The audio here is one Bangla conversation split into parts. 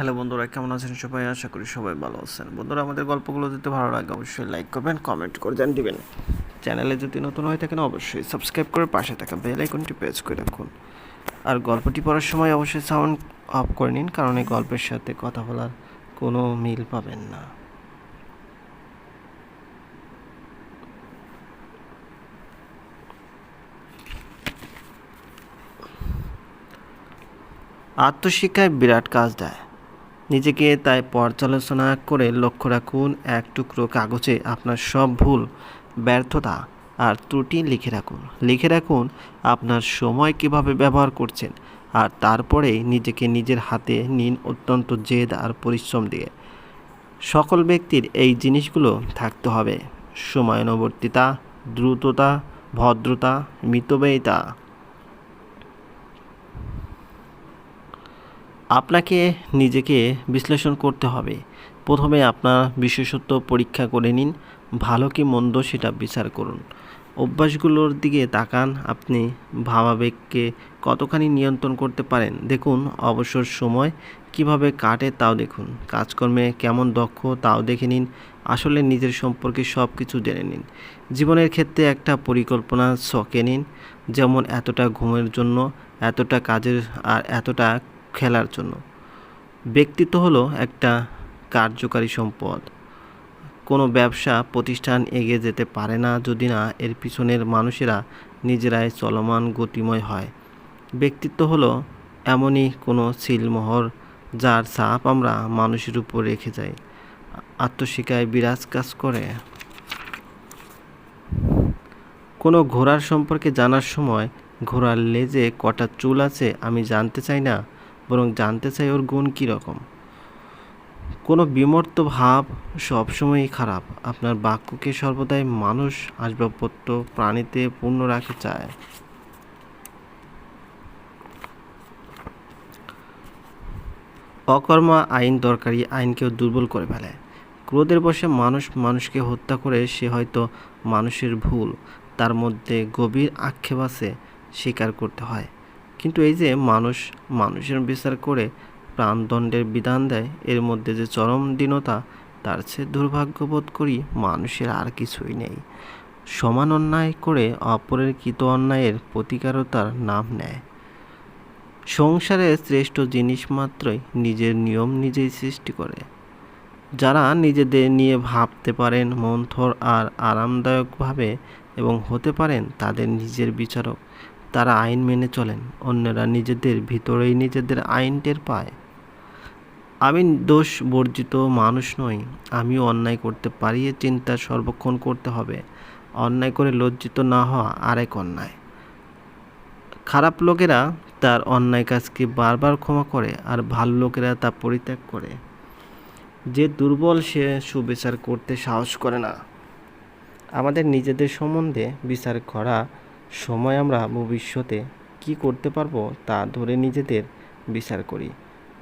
হ্যালো বন্ধুরা, কেমন আছেন সবাই? আশা করি সবাই ভালো আছেন। বন্ধুরা, আমাদের গল্পগুলো যদি ভালো লাগে, অবশ্যই লাইক করবেন কমেন্ট করে দেন দিবেন। চ্যানেলে যদি নতুন হয়ে থাকেন, অবশ্যই সাবস্ক্রাইব করে পাশে থাকা বেল আইকনটি প্রেস করে রাখুন। আর গল্পটি পড়ার সময় অবশ্যই সাউন্ড অফ করে নিন, কারণ এই গল্পের সাথে কথা বলার কোনো মিল পাবেন না। আত্মশিক্ষায় বিরাট কাজ দেয়। নিজেকে তাই পর্যালোচনা করে লক্ষ্য রাখুন এক টুকরো কাগজে আপনার সব ভুল, ব্যর্থতা আর ত্রুটি লিখে রাখুন। লিখে রাখুন আপনার সময় কীভাবে ব্যবহার করছেন আর তারপরে নিজেকে নিজের হাতে নিন অত্যন্ত জেদ আর পরিশ্রম দিয়ে। সকল ব্যক্তির এই জিনিসগুলো থাকতে হবে। সময়ানুবর্তিতা, দ্রুততা, ভদ্রতা, মিতব্যয়িতা আপনাকে নিজেকে বিশ্লেষণ করতে হবে। প্রথমে আপনার বিশেষত্ব পরীক্ষা করে নিন, ভালো কি মন্দ সেটা বিচার করুন। অভ্যাসগুলোর দিকে তাকান, আপনি ভাবাবেগকে কতখানি নিয়ন্ত্রণ করতে পারেন, দেখুন অবসর সময় কীভাবে কাটে তাও দেখুন, কাজকর্মে কেমন দক্ষ তাও দেখে নিন, আসলে নিজের সম্পর্কে সব কিছু জেনে নিন। জীবনের ক্ষেত্রে একটা পরিকল্পনা ছকে নিন, যেমন এতটা ঘুমের জন্য, এতটা কাজের আর এতটা খেলার জন্য। ব্যক্তিত্ব হলো একটা কার্যকারী সম্পদ। কোনো ব্যবসা, প্রতিষ্ঠান এগিয়ে যেতে পারে না যদি না এর পিছনের মানুষেরা নিজেরাই চলমান, গতিময় হয়। ব্যক্তিত্ব হলো এমনই কোনো সিলমোহর যার ছাপ আমরা মানুষের উপর রেখে যাই। আত্মশিকায় বিরাজ কাজ করে। কোনো ঘোড়ার সম্পর্কে জানার সময় ঘোড়ার লেজে কটা চুল আছে আমি জানতে চাই না। বরং জানতে চাই ওর গুণ কী রকম। কোনো বিমর্ত ভাব সবসময়ই খারাপ। আপনার বাক্যকে সর্বদাই মানুষ আসবাবপত্র প্রাণীতে পূর্ণ রাখতে চায়। অকর্মা আইন দরকারি আইনকেও দুর্বল করে ফেলে। ক্রোধের বসে মানুষ মানুষকে হত্যা করে সে হয়তো মানুষের ভুল, তার মধ্যে গভীর আক্ষেপ আছে, স্বীকার করতে হয়। কিন্তু এই যে মানুষ, মানুষের বিচার করে প্রাণদণ্ডের বিধান দেয়, এর মধ্যে যে চরম দীনতা, তার চেয়ে দুর্ভাগ্যবোধ করি মানুষের আর কিছুই নেই। সমান অন্যায় করে অপরের কৃত অন্যায়ের প্রতিকারতার নাম নেয়। সংসারে শ্রেষ্ঠ জিনিস মাত্রই নিজের নিয়ম নিজেই সৃষ্টি করে। যারা নিজেদের নিয়ে ভাবতে পারেন মন্থর আর আরামদায়কভাবে এবং হতে পারেন, তাদের নিজের বিচারক। তারা আইন মেনে চলেন, অন্যরা নিজেদের ভিতরেই নিজেদের আইন টের পায়। আমি দোষ বর্জিত মানুষ নই, আমিও অন্যায় করতে পারি, এ চিন্তা সর্বক্ষণ করতে হবে। অন্যায় করে লজ্জিত না হওয়া আরেক অন্যায়। খারাপ লোকেরা তার অন্যায় কাজকে বারবার ক্ষমা করে, আর ভালো লোকেরা তা পরিত্যাগ করে। যে দুর্বল সে সুবিচার করতে সাহস করে না। আমাদের নিজেদের সম্বন্ধে বিচার করা সময় আমরা ভবিষ্যতে কি করতে পারব তা ধরে নিজেদের বিচার করি।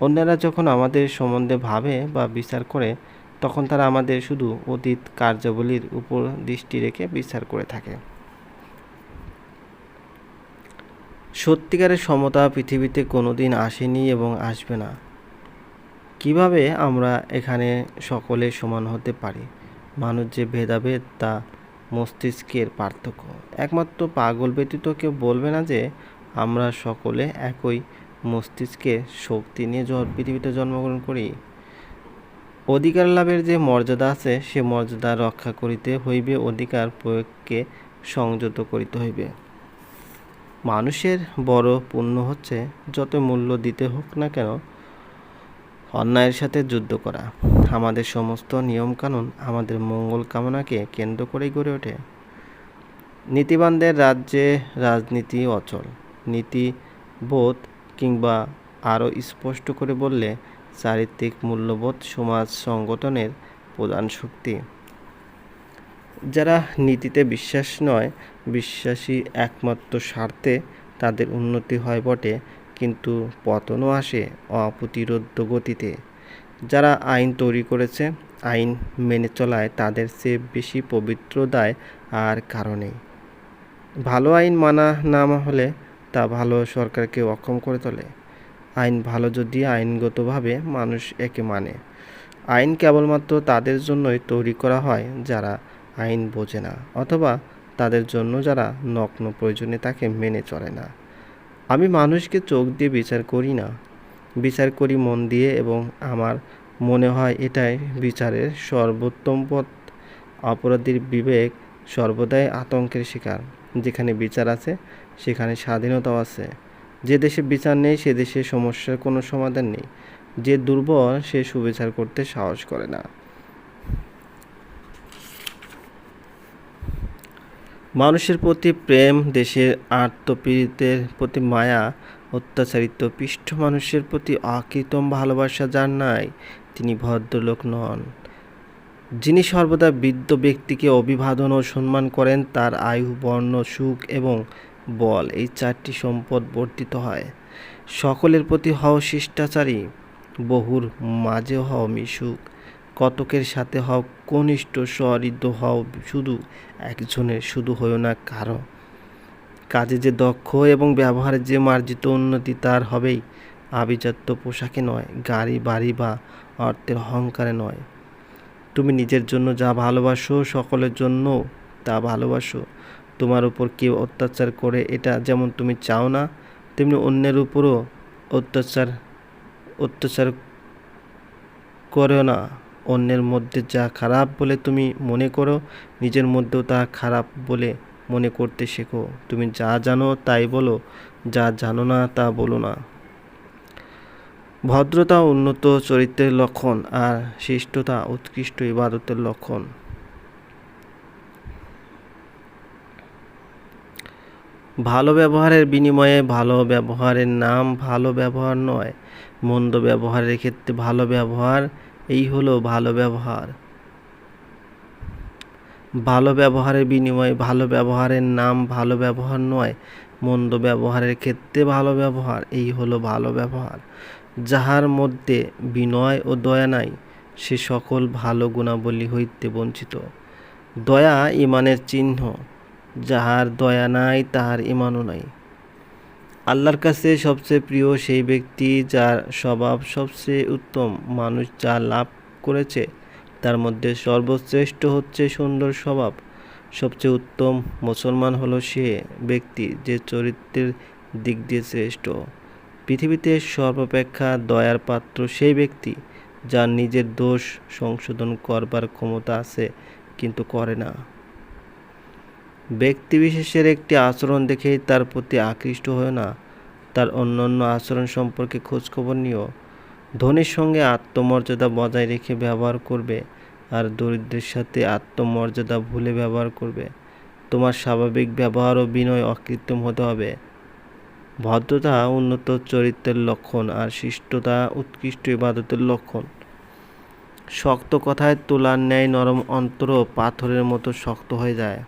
অন্যরা যখন আমাদের সম্বন্ধে ভাবে বা বিচার করে, তখন তারা আমাদের শুধু অতীত কার্যাবলীর উপর দৃষ্টি রেখে বিচার করে থাকে। সত্যিকারের সমতা পৃথিবীতে কোনো দিন আসেনি এবং আসবে না। কীভাবে আমরা এখানে সকলে সমান হতে পারি? মানুষ যে ভেদাভেদ তা মস্তিষ্কের পার্থক্য। একমাত্র পাগল ব্যতীত কেউ বলবে না যে, আমরা সকলে একই মস্তিষ্কের শক্তি নিয়ে পৃথিবীতে জন্মগ্রহণ করি। অধিকার লাভের যে মর্যাদা আছে, সে মর্যাদা রক্ষা করিতে হইবে, অধিকার প্রয়োগকে সংযত করিতে হইবে। মানুষের বড় পুণ্য হচ্ছে, যত মূল্য দিতে হোক না কেন অন্যায়ের সাথে যুদ্ধ করা। আমাদের সমস্ত নিয়মকানুন আমাদের মঙ্গল কামনাকে কেন্দ্র করেই গড়ে ওঠে। নীতিবানদের রাজ্যে রাজনীতি অচল। নীতি, বোধ কিংবা আরও স্পষ্ট করে বললে চারিত্রিক মূল্যবোধ সমাজ সংগঠনের প্রধান শক্তি। যারা নীতিতে বিশ্বাস নয়, বিশ্বাসী একমাত্র স্বার্থে তাদের উন্নতি হয় বটে কিন্তু পতনও আসে অপ্রতিরোধ্য গতিতে যারা আইন তৈরি করেছে, আইন মেনে চলায় তাদের চেয়ে বেশি পবিত্র দায় আর কারণেই ভালো আইন মানা না হলে তা ভালো সরকারকে অক্ষম করে তোলে। আইন ভালো যদি আইনগতভাবে মানুষ একে মানে। আইন কেবলমাত্র তাদের জন্যই তৈরি করা হয় যারা আইন বোঝে না, অথবা তাদের জন্য যারা নগ্ন প্রয়োজনে তাকে মেনে চলে না। আমি মানুষকে চোখ দিয়ে বিচার করি না। বিচার করি মন দিয়ে এবং আমার মনে হয় এটাই বিচারের সর্বোত্তম পথ। অপরাধীর বিবেক সর্বদাই আতঙ্কের শিকার। যেখানে বিচার আছে, সেখানে স্বাধীনতাও আছে। যে দেশে বিচার নেই, সে দেশে সমস্যার কোনো সমাধান নেই। যে দুর্বল, সে সুবিচার করতে সাহস করে না। মানুষের প্রতি প্রেম, দেশের আত্মপীড়িতের প্রতি মায়া, অত্যাচারিত পৃষ্ঠ মানুষের প্রতি অকৃতম ভালোবাসা যার নাই, তিনি ভদ্রলোক নন। যিনি সর্বদা বৃদ্ধ ব্যক্তিকে অভিবাদন ও সম্মান করেন, তার আয়ু, বর্ণ, সুখ এবং বল এই চারটি সম্পদ বর্ধিত হয়। সকলের প্রতি হও শিষ্টাচারী, বহুর মাঝে হও মিশুক, কতকের সাথে হও কনিষ্ঠ, সহৃদ্য হও শুধু একজনের শুধু হয়েও না কারও। কাজে যে দক্ষ এবং ব্যবহারে যে মার্জিত উন্নতি তার হবেই, আভিজাত্য পোশাকে নয়, গাড়ি, বাড়ি বা অর্থের অহংকারে নয়। তুমি নিজের জন্য যা ভালোবাসো, সকলের জন্য তা ভালোবাসো। তোমার উপর কেউ অত্যাচার করে এটা যেমন তুমি চাও না, তেমনি অন্যের উপরও অত্যাচার অত্যাচার করেও না। অন্যের মধ্যে যা খারাপ বলে তুমি মনে করো, নিজের মধ্যেও তা খারাপ বলে মনে করতে শেখো। তুমি যা জানো তাই বলো, যা জানো না তা বলো না। ভদ্রতা উন্নত চরিত্রের লক্ষণ আর শিষ্টতা উৎকৃষ্ট ইবাদতের লক্ষণ। ভালো ব্যবহারের বিনিময়ে ভালো ব্যবহারের নাম ভালো ব্যবহার নয়। মন্দ ব্যবহারের ক্ষেত্রে ভালো ব্যবহার এই হলো ভালো ব্যবহার। ভালো ব্যবহারের বিনিময়ে, ভালো ব্যবহারের নাম ভালো ব্যবহার নয়, মন্দ ব্যবহারের ক্ষেত্রে ভালো ব্যবহার, এই হলো ভালো ব্যবহার। যাহার মধ্যে বিনয় ও দয়া নাই, সে সকল ভালো গুণাবলী হইতে বঞ্চিত। দয়া ইমানের চিহ্ন, যাহার দয়া নাই তাহার ইমানও নাই। আল্লাহর কাছে সবচেয়ে প্রিয় সেই ব্যক্তি যার স্বভাব সবচেয়ে উত্তম মানুষ যা লাভ করেছে, তার মধ্যে সর্বশ্রেষ্ঠ হচ্ছে সুন্দর স্বভাব। সবচেয়ে উত্তম মুসলমান হলো সে ব্যক্তি যে চরিত্রের দিক দিয়ে শ্রেষ্ঠ। পৃথিবীতে সর্বাপেক্ষা দয়ার পাত্র সেই ব্যক্তি যার নিজের দোষ সংশোধন করবার ক্ষমতা আছে, কিন্তু করে না। ব্যক্তিবিশেষের একটি আচরণ দেখেই তার প্রতি আকৃষ্ট হয় না। তার অন্যান্য আচরণ সম্পর্কে খোঁজখবর নিও। ধনীর সঙ্গে আত্মমর্যাদা বজায় রেখে ব্যবহার করবে আর দরিদ্রের সাথে আত্মমর্যাদা ভুলে ব্যবহার করবে। তোমার স্বাভাবিক ব্যবহার ও বিনয় অকৃত্রিম হতে হবে। ভদ্রতা উন্নত চরিত্রের লক্ষণ আর শিষ্টতা উৎকৃষ্ট ইবাদতের লক্ষণ। শক্ত কথায় তোলার ন্যায় নরম অন্তর পাথরের মতো শক্ত হয়ে যায়।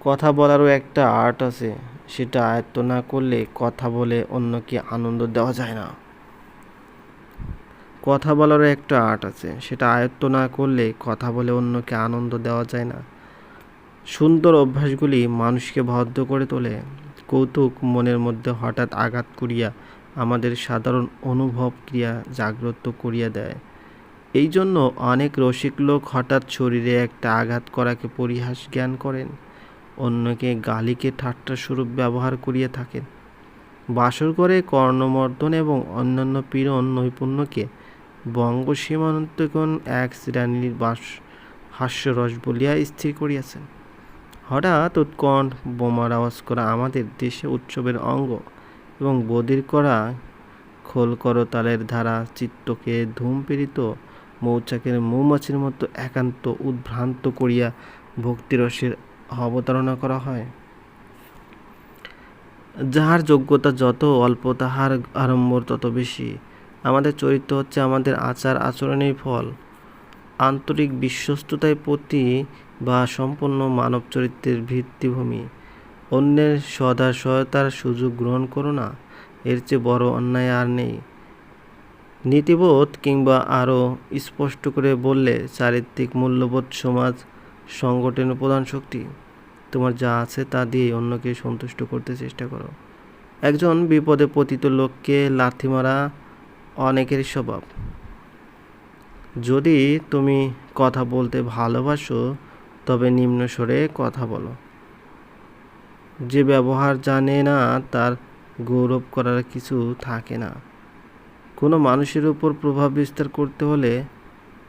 কথা বলারও একটা আর্ট আছে। সেটা আয়ত্ত না করলে কথা বলে অন্যকে আনন্দ দেওয়া যায় না। কথা বলারও একটা আর্ট আছে। সেটা আয়ত্ত না করলে কথা বলে অন্যকে আনন্দ দেওয়া যায় না। সুন্দর অভ্যাসগুলি মানুষকে ভদ্র করে তোলে। কৌতুক মনের মধ্যে হঠাৎ আঘাত করিয়া আমাদের সাধারণ অনুভব ক্রিয়া জাগ্রত করিয়া দেয়। এই জন্য অনেক রসিক লোক হঠাৎ শরীরে একটা আঘাত করাকে পরিহাস জ্ঞান করেন। অন্যকে গালিকে ঠাট্টা স্বরূপ ব্যবহার করিয়া থাকেন। বাসর করে কর্ণমর্দন এবং অন্যান্য পীড়ন নৈপুণ্যকে বঙ্গ সীমান্তগণ এক শ্রেণির বাস হাস্যরস বলিয়া স্থির করিয়াছেন। হঠাৎ উৎকণ্ঠ বোমার আওয়াজ করা আমাদের দেশে উৎসবের অঙ্গ এবং বদির করা খোল করতালের ধারা চিত্তকে ধূমপীড়িত মৌচাকের মৌমাছির মতো একান্ত উদ্ভ্রান্ত করিয়া ভক্তিরসের অবতারণা করা হয়। যাহার যোগ্যতা যত, অল্প তাহার আড়ম্বর তত বেশি। আমাদের চরিত্র হচ্ছে আমাদের আচার আচরণের ফল। আন্তরিক বিশ্বস্ততায় প্রতি বা সম্পন্ন মানব চরিত্রের ভিত্তিভূমি। অন্যের সদা সহায়তার সুযোগ গ্রহণ করো না, এর চেয়ে বড় অন্যায় আর নেই। নীতিবোধ কিংবা আরও স্পষ্ট করে বললে চারিত্রিক মূল্যবোধ সমাজ সংগঠনের প্রধান শক্তি। তোমার যা আছে তা দিয়ে অন্যকে সন্তুষ্ট করতে চেষ্টা করো। একজন বিপদে পতিত লোককে লাথি মারা অনেকের স্বভাব। যদি তুমি কথা বলতে ভালোবাসো, তবে নিম্ন স্বরে কথা বলো। যে ব্যবহার জানে না, তার গৌরব করার কিছু থাকে না। কোনো মানুষের উপর প্রভাব বিস্তার করতে হলে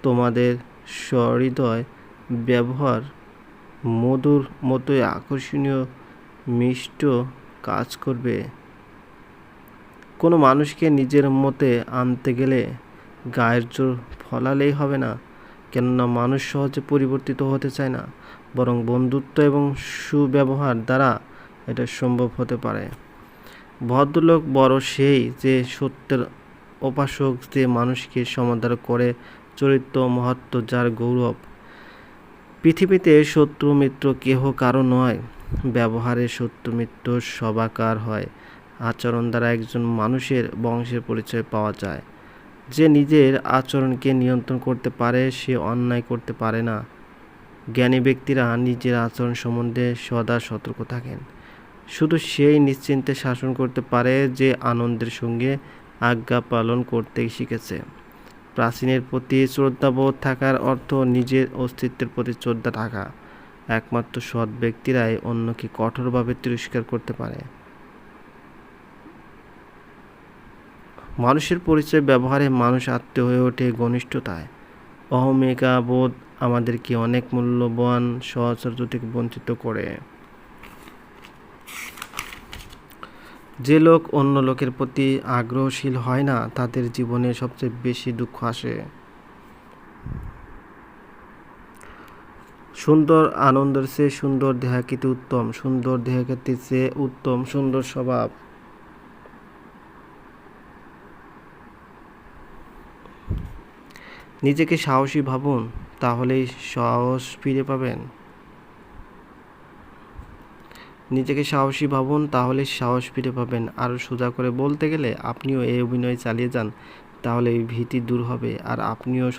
তোমাদের সহৃদয় ব্যবহার মধুর মতোই আকর্ষণীয়, মিষ্ট কাজ করবে। কোনো মানুষকে নিজের মতে আনতে গেলে গায়ের জোর ফলালেই হবে না, কেননা মানুষ সহজে পরিবর্তিত হতে চায় না, বরং বন্ধুত্ব এবং সুব্যবহার দ্বারা এটা সম্ভব হতে পারে। ভদ্রলোক বড় সেই যে সত্যের উপাসক যে মানুষকে সমাদর করে চরিত্র মহত্ব যার গৌরব পৃথিবীতে শত্রু মিত্র কেহ কারও নয়, ব্যবহারে শত্রু মিত্র সবাকার হয়। আচরণ দ্বারা একজন মানুষের বংশের পরিচয় পাওয়া যায়। যে নিজের আচরণকে নিয়ন্ত্রণ করতে পারে, সে অন্যায় করতে পারে না। জ্ঞানী ব্যক্তিরা নিজের আচরণ সম্বন্ধে সদা সতর্ক থাকেন। শুধু সেই নিশ্চিন্তে শাসন করতে পারে যে আনন্দের সঙ্গে আজ্ঞা পালন করতে শিখেছে। প্রাচীনের প্রতি শ্রদ্ধাবোধ থাকার অর্থ নিজের অস্তিত্বের প্রতি শ্রদ্ধা থাকা। একমাত্র সৎ ব্যক্তিরাই অন্যকে কঠোরভাবে তিরস্কার করতে পারে। মানুষের পরিচয় ব্যবহারে মানুষ আত্মীয় হয়ে ওঠে ঘনিষ্ঠতায়। অহমিকা বোধ আমাদেরকে অনেক মূল্যবান সহচর্য থেকে বঞ্চিত করে। যে লোক অন্য লোকের প্রতি আগ্রহশীল হয় না, তাদের জীবনে সবচেয়ে বেশি দুঃখ আসে। সুন্দর আনন্দের চেয়ে সুন্দর দেহাকৃতি উত্তম, সুন্দর দেহাকৃতির চেয়ে উত্তম, সুন্দর স্বভাব। নিজেকে সাহসী ভাবুন, তাহলেই সাহস ফিরে পাবেন। নিজেকে সাহসী ভাবুন, তাহলে সাহস ফিরে পাবেন। আর সোজা করে বলতে গেলে, আপনিও এই অভিনয় চালিয়ে যান, তাহলে এই ভীতি দূর হবে। আর আপনিও